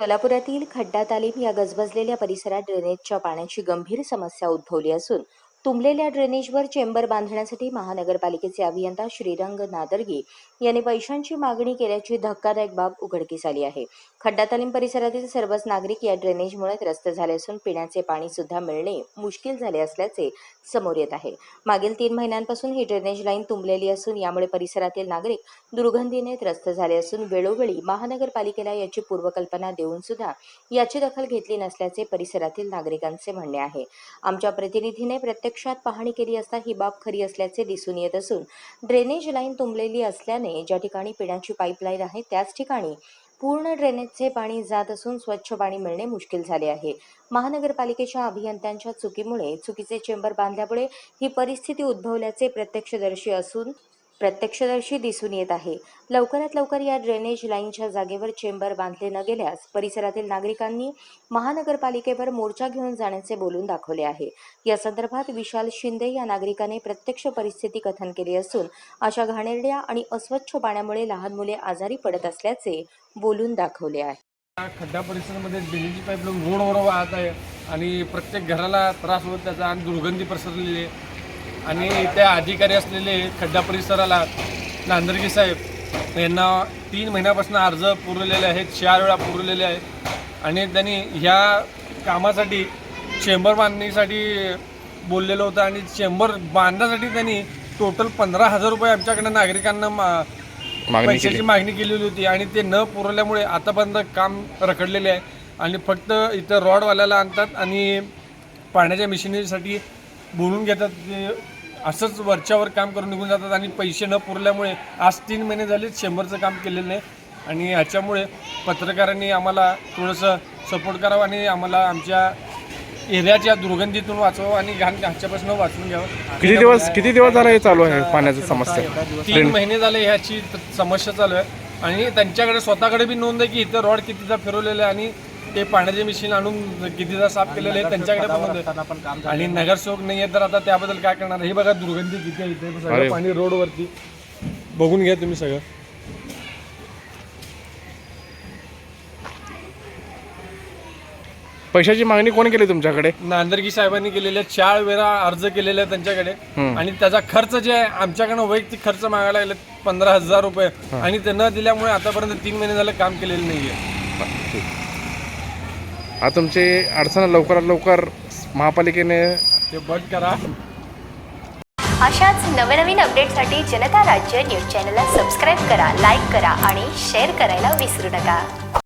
सोलापुरातील खड्डा तालीम या गजबजलेल्या परिसरात ड्रेनेजच्या पाण्याची गंभीर समस्या उद्भवली असून तुंबलेल्या ड्रेनेजवर चेंबर बांधण्यासाठी महानगरपालिकेचे अभियंता श्रीरंग नादर्गी यांनी पैशांची मागणी केल्याची धक्कादायक बाब उघडकीस आली आहे. खड्डा तालीम परिसरातील सर्वच नागरिक या ड्रेनेजमुळे त्रस्त झाले असून पिण्याचे पाणी सुद्धा मिळणे मुश्किल झाले असल्याचे समोर येत आहे. मागील तीन महिन्यांपासून ही ड्रेनेज लाईन तुंबलेली असून यामुळे परिसरातील नागरिक दुर्गंधीने त्रस्त झाले असून वेळोवेळी महानगरपालिकेला याची पूर्वकल्पना देऊन सुद्धा याची दखल घेतली नसल्याचे परिसरातील नागरिकांचे म्हणणे आहे. आमच्या प्रतिनिधीने प्रत्यक्षात पाहणी केली असता ही बाब खरी असल्याचे दिसून येत असून ड्रेनेज लाईन तुंबलेली असल्याने ज्या ठिकाणी पिण्याची पाईपलाईन आहे त्याच ठिकाणी पूर्ण ड्रेनेजचे पाणी जात असून स्वच्छ पाणी मिळणे मुश्किल झाले आहे. महानगरपालिकेच्या अभियंत्यांच्या चुकीमुळे चुकीचे चेंबर बांधल्यामुळे ही परिस्थिती उद्भवल्याचे प्रत्यक्षदर्शी असून प्रत्यक्षदर्शी दिसून येत आहे. लवकरात लवकर या ड्रेनेज लाईनच्या जागेवर चेंबर बांधले न गेल्यास परिसरातील नागरिकांनी महानगरपालिकेवर मोर्चा घेऊन जाण्याचे बोलून दाखवले आहे. या संदर्भात विशाल शिंदे या नागरिकाने प्रत्यक्ष परिस्थिती कथन केली असून अशा घाणेरड्या आणि अस्वच्छ पाण्यामुळे लहान मुले आजारी पडत असल्याचे बोलून दाखवले आहे. खड्डा परिसरामध्ये ड्रेनेजची पाईपलाईन रोडवर वाहत आहे आणि प्रत्येक घराला त्रास होत त्याचा आणि दुर्गंधी पसरलेली आहे. आणि त्या अधिकारी असलेले खड्डा परिसराला नांदर्गी साहेब यांना तीन महिन्यापासून अर्ज पुरवलेले आहेत चार वेळा पुरवलेले आहेत. आणि त्यांनी ह्या कामासाठी चेंबर बांधणीसाठी बोललेलं होतं आणि चेंबर बांधण्यासाठी त्यांनी टोटल पंधरा हजार रुपये आमच्याकडे नागरिकांना मा पैशाची मागणी केलेली होती आणि ते न पुरवल्यामुळे आतापर्यंत काम रखडलेले आहे. आणि फक्त इथं रॉडवाल्याला आणतात आणि पाण्याच्या मिशनरीसाठी बोलून घेतात. असंच वरच्यावर काम करून निघून जातात आणि पैसे न पुरल्यामुळे आज तीन महिने झाले शंभरचं काम केलेलं नाही. आणि ह्याच्यामुळे पत्रकारांनी आम्हाला थोडंसं सपोर्ट करावं आणि आम्हाला आमच्या एरियाच्या दुर्गंधीतून वाचवावं आणि घाण ह्याच्यापासून वाचवून घ्यावं. किती दिवस किती दिवस झाला हे चालू आहे पाण्याची समस्या? तीन महिने झाले ह्याची समस्या चालू आहे. आणि त्यांच्याकडे स्वतःकडे बी नोंद आहे की इथं रॉड कितीदा फिरवलेले आहे आणि ते पाण्याचे मशीन आणून कितीदा साफ केलेले आहे त्यांच्याकडे पण आणि नगरसेवक नाही आहे तर आता त्याबद्दल काय करणार? हे बघा दुर्गंधी किती आहे इथे सगळं. पाणी रोडवरती. बघून घ्या तुम्ही सगळं. पैशाची मागणी कोण केली तुमच्याकडे? नांदर्गी साहेबांनी केलेल्या चार वेळा अर्ज केलेले आहे त्यांच्याकडे. आणि त्याचा खर्च जे आहे आमच्याकडनं वैयक्तिक खर्च मागायला लागले पंधरा हजार रुपये. आणि ते न दिल्यामुळे आतापर्यंत तीन महिने झालं काम केलेलं नाही आता तुमची अडचण लवकरात लवकर महापालिकेने ते बट करा. अशाच नवनवीन अपडेटसाठी जनता राज्य न्यूज चॅनलला सबस्क्राईब करा लाईक करा आणि शेअर करायला विसरू नका.